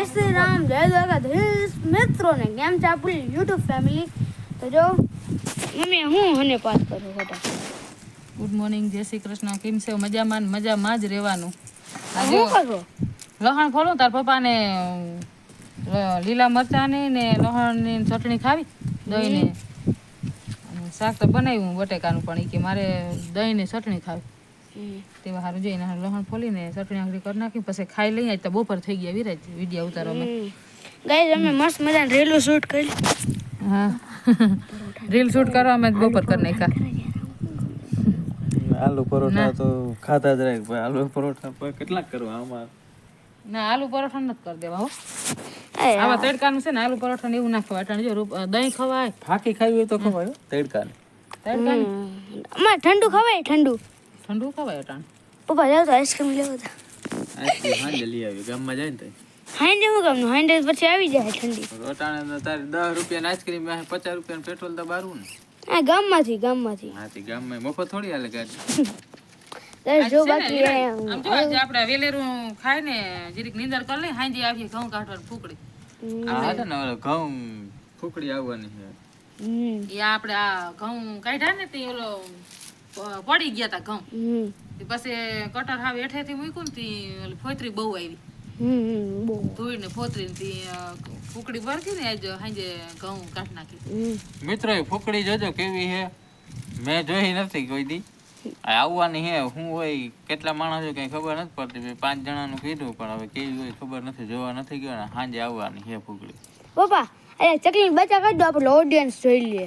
જય શ્રી રામ જય દ્વારકાધીશ મિત્રોને કેમ છે આપણી યુટ્યુબ ફેમિલી તો જો મમ્મી હું અને પાસ કરું ખોટા ગુડ મોર્નિંગ જય શ્રી કૃષ્ણ. કેમ છે? મજામાં ને મજામાં જ રહેવાનું. હું કરો? લહણ ખોલું તાર પપ્પાને લીલા મરચાંની ને લહણની ચટણી ખાવી દહીંને. ને શાક તો બનાવ્યું બટેકાનું પણ એ કે મારે દહીંને ચટણી ખાવી. તેવા સારું જોઈને હારું લહણ ફોલીને ચટણી આંગળી કરી નાખી પછી ખાઈ લઈ આજ તો બપોર થઈ ગયા વિરાજ વીડિયો ઉતારવામાં ગાઈઝ અમે મસ્ત મજાનું રીલ શૂટ કરી. હા. રીલ શૂટ કરો અમે બપોર કરી નાખ્યા. આલુ પરોઠા તો ખાતા જ રહે ભાઈ આલુ પરોઠા પર કેટલાક કરવા આમાં? ના આલુ પરોઠા નથી કરી દેવા હો. આવા તડકાનું છે ને આલુ પરોઠા ને એવું ના ખવાય. અટાણે જો રૂપ- દહીં ખવાય. ફાકી ખાવી હોય તો ખવાય તડકાને. તડકા હમ. ઠંડુ ખવાય ઠંડુ. ઠંડુ ખવાય અટાણ? પપ્પા જાવ તો આઈસ્ક્રીમ લેવો તો આઈસ્ક્રીમ હાંડે લઈ આવી ગામમાં જાય ને હાંડે હું ગામનું? હાંડે પછી આવી જાય ઠંડી. તો અટાણે તો તારે દસ રૂપિયાની આઈસ્ક્રીમ પચાસ રૂપિયાનું પેટ્રોલ તો બારું ને. હા ગામમાંથી ગામમાંથી. હાથી ગામમાં મફત થોડી હાલે ગાડી. જો બાકી આમ જો આજે આપણે વેલેરું ખાય ને જરીક નીંદર કરી લઈ હાંજે આવીએ ઘઉં કાઢવાની ફૂકડી. હા છે ને ઘઉં ફૂકડી આવવાની છે. હમ. એ આપણે આ ઘઉં કાઢ્યા ને તે ઓલો પડી ગયા તા ઘઉં. પછી કટર હાવ હેઠેથી મૂક્યું ને તી ફોતરી બહુ આવી. ધોઈને ફોતરી ને તી ફૂકડી ભરતી ને આજ સાંજે ઘઉં કાઢી નાખી. મિત્રો ફૂકડી જોજો કેવી હે મેં જોઈ નથી કોઈ દી. આ આવવાની હે હું હોય કેટલા માણસો કઈ ખબર નથી પડતી. મેં પાંચ જણાનું કીધું પણ હવે કેવી હોય ખબર નથી જોવા નથી ગયો ને. સાંજે આવવાની હે ફૂકડી. પપ્પા અરે ચકલી બચા કરી દો આપણે ઓડિયન્સ જોઈ લઈએ.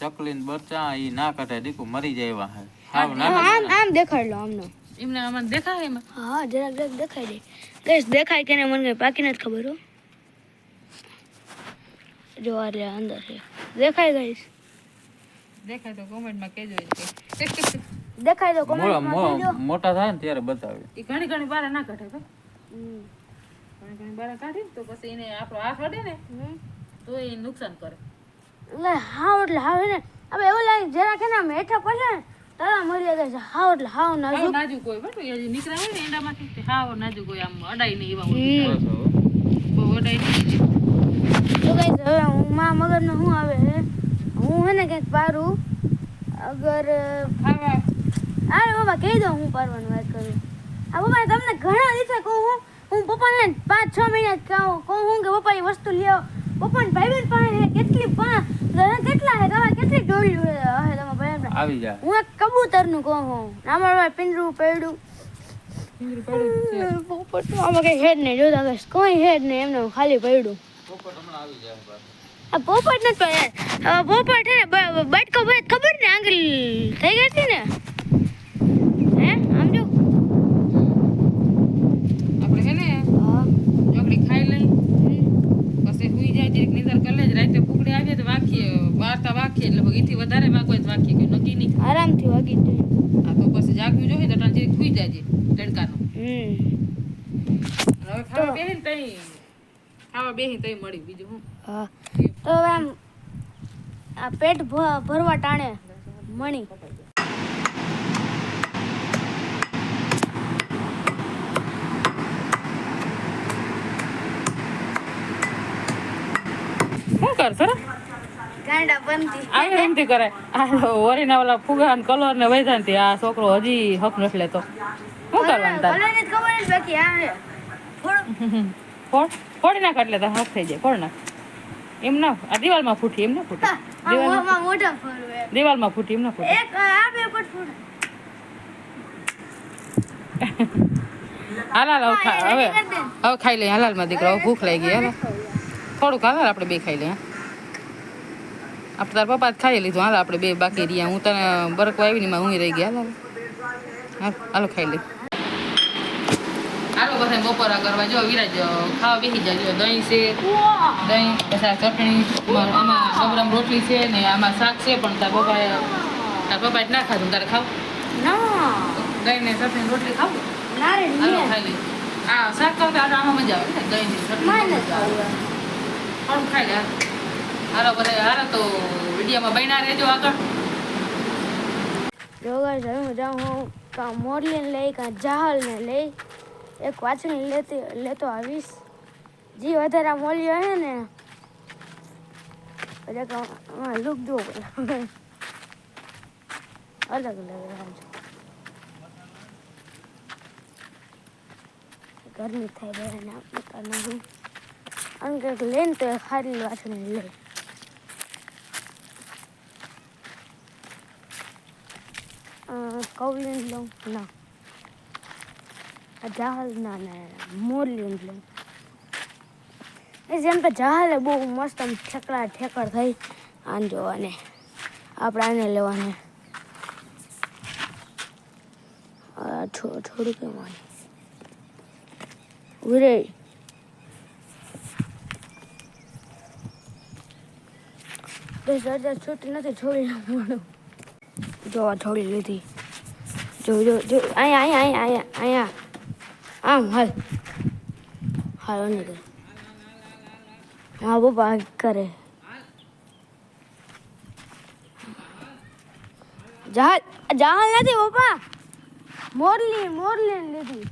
ચકલી ને બચ્ચા ઈ ના કાઢે દીકુ મરી જાય એવા હે. હાવ ના આમ આમ દેખાડ લો આમનો. એમને અમને દેખાય એમાં? હા જરા જરાક દેખાય દે ગઈશ દેખાય કે ને મને પાકી નથી ખબર હો. જો આ રે અંદર છે. દેખાય ગઈશ દેખાય તો કોમેન્ટમાં કહેજો કે. દેખાય તો કોમેન્ટમાં કહેજો. મોટા થાય ને ત્યારે બતાવે. ઈ ઘણી ઘણી બાર ના કાઢે તો ઘણી ઘણી બાર કાઢી તો પછી એને આપણો હાથ અડે ને તો એ નુકસાન કરે. એટલે હાવ એટલે હાવ હે ને. હવે એવું લાગે જરા કે ને આમ હેઠા પડે ને તારા મરી જાય છે. હાવ એટલે હાવ નાજુક. નાજુક હોય બરાબર. એ હોય ને એંડામાંથી હાવ નાજુક હોય આમ અડાઈ ને એવા હોય. બહુ તો હવે હું મા આવે હું? હે ને કંઈક પારું. અગર ખાવા. અરે બાબા કહી દો હું પારવાની વાત કરું. આ પપ્પા તમને ઘણા દિવસે કહું હું. હું પપ્પાને પાંચ છ મહિના જ કહું કહું હું કે પપ્પા એ વસ્તુ લ્યો. પપ્પાને ભાઈ પાસે હે કેટલી પણ કેટલા હે તમારે કેટલી ડોળ્યું હે તમારા ભાઈ બેન આવી જા. હું એક કબૂતરનું કહું હું અમારા ભાઈ પિંજરું પડ્યું. પોપટ આમાં કઈ હેડ નહીં જોતા કઈ કોઈ હેડ નહીં એમને ખાલી પડ્યું. પોપટ હમણાં આવી જાય આ પોપટ નથી પડ્યા પોપટ હે ને બટકો ભાઈ ખબર ને આંગળી થઈ ગઈ હતી ને હે આમ જો આપણે છે ને ચોકડી ખાઈ લઈ પછી સુઈ જાય જરીક નીંદર કરી લે રાતે ફૂકડી આવીએ તો વાગીએ વાગીએ એટલે એથી વધારે વાગો જ વાગી કે નગી નહીં. આરામથી વાગી જાય. આ તો પછી જાગવું જોઈએ તો જરીક સુઈ જાય તડકાનું. હમ. હવે ખાવા બેહીને તઈ ખાવા બેહીને તઈ મળી બીજું હું. હા. તો આમ આ પેટ ભરવા ટાણે મણી. શું કર એમથી કરે. આ ઓરીના ઓલા ફુગા ને કલર ને વૈધા આ છોકરો હજી હક નથી લેતો. શું કરવાનું તારે? ફોડ. નાખ એટલે તાર હક થઈ જાય. ફોડ નાખ. એમ ના આ દિવાલમાં ફૂટી એમ ના ફૂટી. દિવાલમાં દિવાલમાં ફૂટી એમ ના ફૂટી. એક આ બે પટ ફૂટ હાલ હાલ હવે હવે ખાઈ લઈએ હાલાલમાં દીકરા ભૂખ લાગી. હાલ. થોડુંક હાલ હાલ આપણે બે ખાઈ લઈએ આપણે તાર પપ્પા ખાઈ લીધું. હાલ આપણે બે બાકી રહ્યા. હું તને બરકવા આવી ને એમાં હું રહી ગયા હાલ હાલ. ખાઈ લઈ હાલો બધા બપોરા કરવા જો વિરાજ ખાવા બેસી જાય દહીં છે દહીં પછી આ ચટણી. આમાં ગબરામ રોટલી છે ને આમાં શાક છે પણ તાર પપ્પાએ તાર પપ્પાએ ના ખાધું. તારે ખાવ? દહીં ને ચટણી રોટલી ખાવું? હાલો ખાઈ લઈ આ શાક કરતા આમાં મજા આવે ને? દહીં ચટણી ખાઈ લે હાલ. બધા જાઉં હું કાં મોરલીને લઈ કાં જાહલને લઈ. એક વાછણી લેતી, લેતો આવીશ. જે વધારે મોલ્યો હે ને, બધા લુક જો અલગ અલગ ગરમી થાય બે ને આપણે કંઈક લઈને તો ખાલી વાસણ લે કૌલિન લઉં ના જહાજ ના મોરલીન લઉં જેમ કે જહાજે બહુ મસ્ત આમ ઠેકડા ઠેકડ થઈ આને જોવાને આપણે આને લેવાને આ થો- થોડુંક એમાં ઉરે દસ હજાર છૂટ નથી છોડી નાખવાનું જોવા છોડી લીધી. જો જો જો અહીંયા અહીંયા અહીંયા અહીંયા આમ હાલ હાલો નીકળ હા ભાગ કરે જહાજ જહાજ નથી પપ્પા મોરલી મોરલી લીધી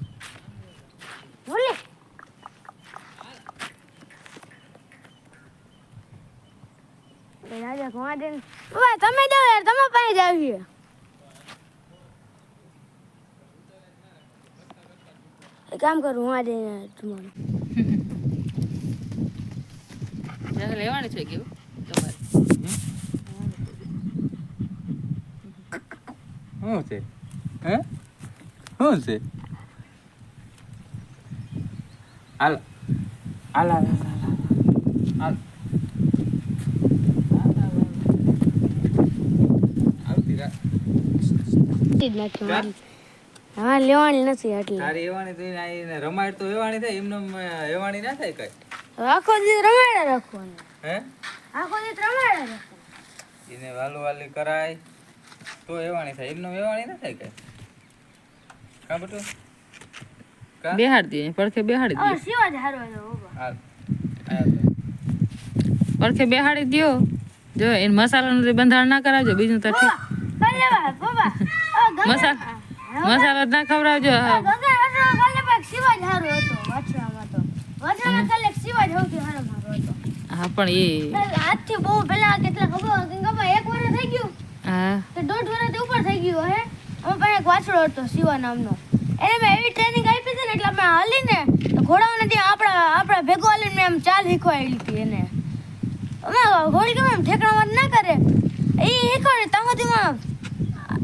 મોરલી તમે જાઓ યાર તમે પાસે જ છે કામ કરું હું આજે તમારું લેવાનું લેવાની છે કેવું તમારે? શું છે? હે? શું છે? હાલ. હાલ હાલ હાલ હાલ મારી. હા લેવાની નથી એટલે તારી એવાની તો એને- રમાડ તો એવાણી થાય એમને એમ, એવાણી ના થાય કઈ. આખો દી રમાડે રાખવાનું. હે? આખો દી રમાડે રાખવાનું. એને વાલુ વાલી કરાય તો એવાણી થાય. એમને એવાણી ના થાય કઈ. કા બટુ? કા? બેહાડી દઈએ પડખે બેહાડી દઈએ સિવા જ હારો આયા પડખે બેહાડી દ્યો. જો એને મસાલાનું તે બંધારણ ના કરાવજો બીજું તો ઠીક. ભલે મસાલો ના ખવડાવજો હા. પણ એ આજથી બહુ પેલા કેટલા ખબર ગંગામાં એક વર્ષ થઈ ગયું. હા. તો દોઢ વર્ષથી ઉપર થઈ ગયું હે? અમે પાસે એક વાછડો હતો શિવા નામનો. એને મેં એવી ટ્રેનિંગ આપી હતી ને એટલે અમે હાલીને ઘોડાઓ ઘોડાઓને ત્યાં આપણા આપણા ભેગો હાલીને મેં આમ ચાલ શીખવાડી હતી એને. અમે ઘોડી કેમ એમ ઠેકણામાં ના કરે? એ શીખવાડે ત્યાં સુધીમાં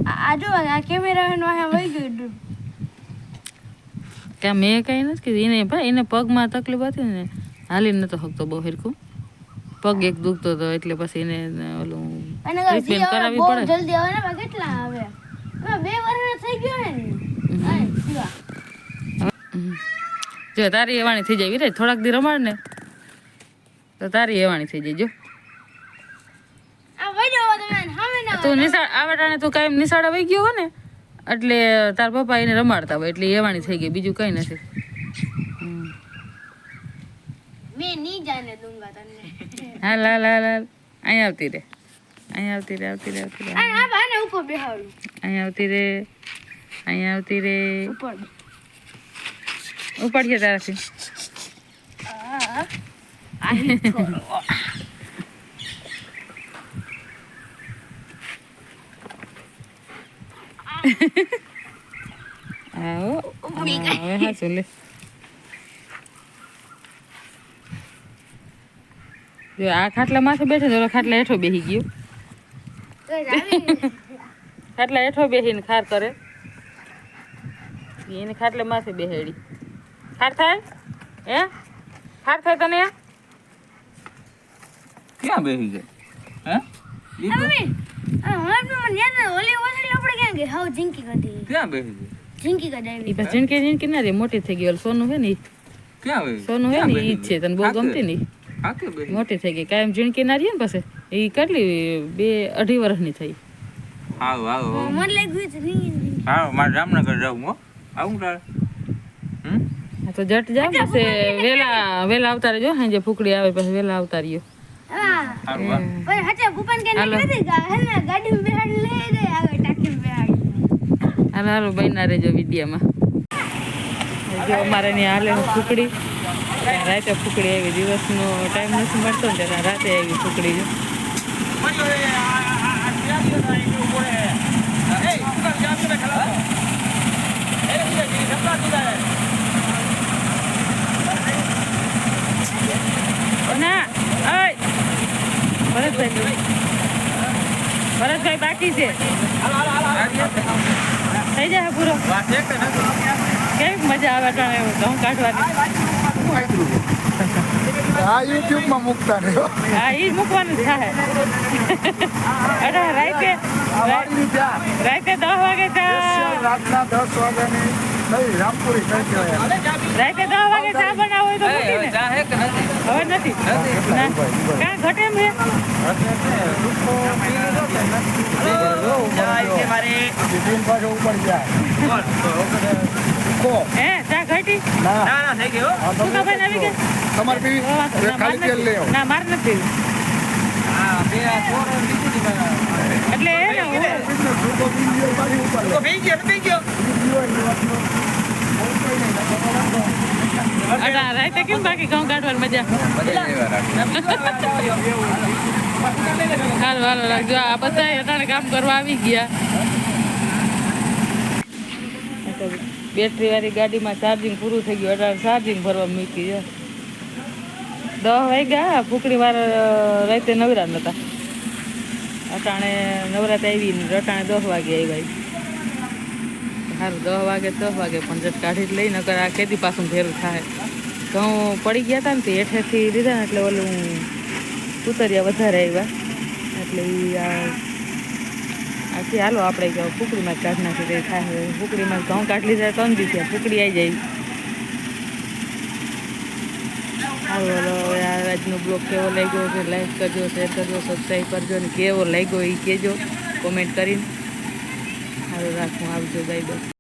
આ- જો આ કેમેરા વહી ગયું કે મેં કઈ નથી કીધું. એને ભાઈ એને પગમાં તકલીફ હતી ને હાલી નતો શકતો બહુ હેરખું. પગ એક દુખતો હતો એટલે પછી એને ઓલું હવે કરાવવી પડે. જલ્દી આવે કેટલા આવે? બે વર્ષ થઈ ગયો ને. જો તારી એવાણી થઈ જાય. વીરે થોડાક દી રમાડ ને. તો તારી એવાણી થઈ જાય. જો આ વહી જાઓ તમે સામે ના તું નિશાળ આ વટાણે તું કાયમ નિશાળ વહી ગયો ને એટલે તાર પપ્પા એને રમાડતા હોય એટલે એવાણી થઈ ગઈ બીજું કઈ નથી હાલ હાલ હાલ હાલ અહીંયા આવતી રે અહીંયા આવતી રે આવતી રે આવતી રે અહીંયા આવતી રે અહીંયા આવતી રે ઉપાડીએ તારાથી આ આહી થોડો આવો હવે હાચું લે જો આ ખાટલા માથે બેઠો તો ખાટલા હેઠો બેસી ગયો. ખાટલા હેઠો બેસીને ખાર કરે. એને ખાટલે માથે બેહેડી. ખાર થાય? હે? ખાર થાય તને? ક્યાં બેસી જાય હે? ના રે મોટી થઈ ગઈ સોનું હે ને ઈ. સોનું હે ને ઈ છે તને બહુ ગમતી નહીં મોટી થઈ ગઈ કાયમ જિંદગી ના રહી ને પાસે એ કેટલી બે અઢી વર્ષની થઈ. આવો આવો મને લાગ્યું હા મારે જામનગર જવું હો. આવું તારે? હમ? તો જટ જાવ પછી વેલા વેલા આવતા રહેજો સાંજે ફૂકડી આવે પછી વેલા આવતા રહ્યો પણ હચે ભૂપન કે નથી ગા હે ને બેહાડી લઈ દે આગળ ટાંકી બેહાડી હાલો હાલો બન્યા રહેજો વિડીયામાં જો અમારે ત્યાં હાલે ફૂકડી. રાતે ફૂકડી આવી દિવસનો ટાઈમ નથી મળતો ને ત્યારે રાતે આવી ફૂકડી જો. ના ઓય ભરતભાઈ. ભરતભાઈ બાકી છે. થઈ જાય પૂરો. કેવી મજા આવે અટાણે ઘઉં કાઢવાની? યુટ્યુબમાં મૂકતા હા એ મૂકવાનું થાય. અટાણે રાતે રાતે દસ વાગે રાતના દસ વાગ્યાની નહીં રામપુરી કઈ કહેવાય રાતે દસ વાગે ચા બનાવો તો કાં કો ઘટી? તમારે પીવી? ખાલી તેલ ના માર નથી. એટલે રાતે કેમ બાકી ઘઉં કાઢવાની અટાણે કામ કરવા આવી ગયા. બેટરી વાળી ગાડીમાં ચાર્જિંગ પૂરું થઈ ગયું, અટાણે ચાર્જિંગ ભરવા મૂકી છે. દસ વાગ્યા ફૂકડી વાર રાતે નવરા નતા. અટાણે નવરાત આવી અટાણે દસ વાગે આવ્યા સારું દસ વાગે દસ વાગે જટ કાઢી જ લઈ, નકર આ કેદી પાછું ભેરું થાય. ઘઉં પડી ગયા હતા ને તે હેઠેથી લીધા એટલે ઓલું ઉતર્યા વધારે આવ્યા એટલે એ આથી હાલો આપણે કે કુકડીમાં કાઢ નાખી દઈ થાય કુકડીમાં ઘઉં કાઢી લીધા, ત્રણ દિવસ કુકડી આવી જાય. હાલો હાલો, હવે આ આજનો બ્લોગ કેવો લાગ્યો છે? લાઈક કરજો શેર કરજો સબસ્ક્રાઈબ કરજો ને કેવો લાગ્યો એ કહેજો કોમેન્ટ કરીને. સારું રાખું. આવજો બાય બાય